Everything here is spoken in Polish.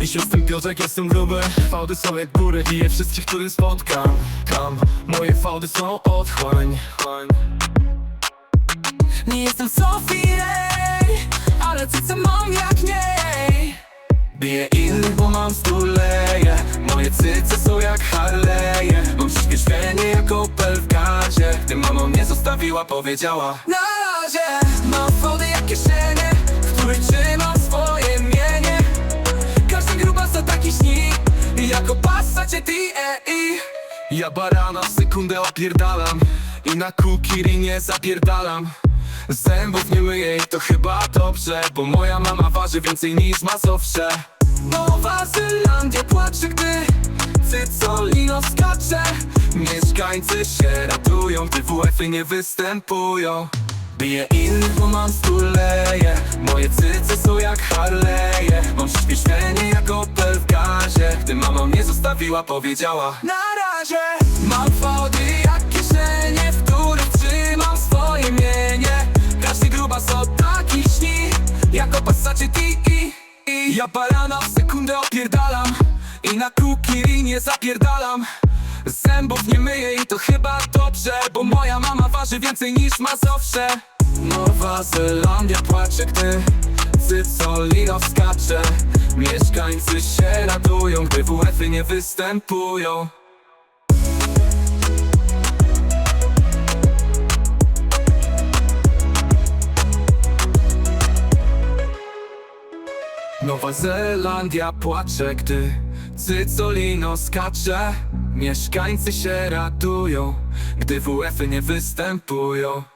Jeśli jestem Piotrek, jestem gruby. Fałdy są jak góry i je wszystkich, których spotkam. Tam, moje fałdy są otchłań. Chłań. Nie jestem Sofii, ale cyce mam jak niej Biję innych, bo mam stuleje Moje cyce są jak Harley'e Mam przyspieszenie jak Opel w gazie. Gdy mama mnie zostawiła, powiedziała Na razie mam T.E.I. Ja barana w sekundę opierdalam I na kukiri nie zapierdalam. Zębów nie myję i to chyba dobrze Bo moja mama waży więcej niż masowsze Nowa Zelandia płacze, gdy Cycolino skacze Mieszkańcy się ratują, gdy WF-y nie występują. Biję innych, bo mam stuleje. Moje cyce są jak Harley'e. Mam przyspieszenie zostawiła, powiedziała Na razie. Mam fałdy jak kieszenie, w których trzymam swoje mienie. Każdy gruba o takich śni, jako pasacie T.I. Ja barana w sekundę opierdalam I na kukiri nie zapierdalam. Zębów nie myję i to chyba dobrze Bo moja mama waży więcej niż masowsze Nowa Zelandia płacze, gdy Cycolino skacze Mieszkańcy się radują, gdy WF-y nie występują. Nowa Zelandia płacze, gdy Cycolino skacze. Mieszkańcy się radują, gdy WF-y nie występują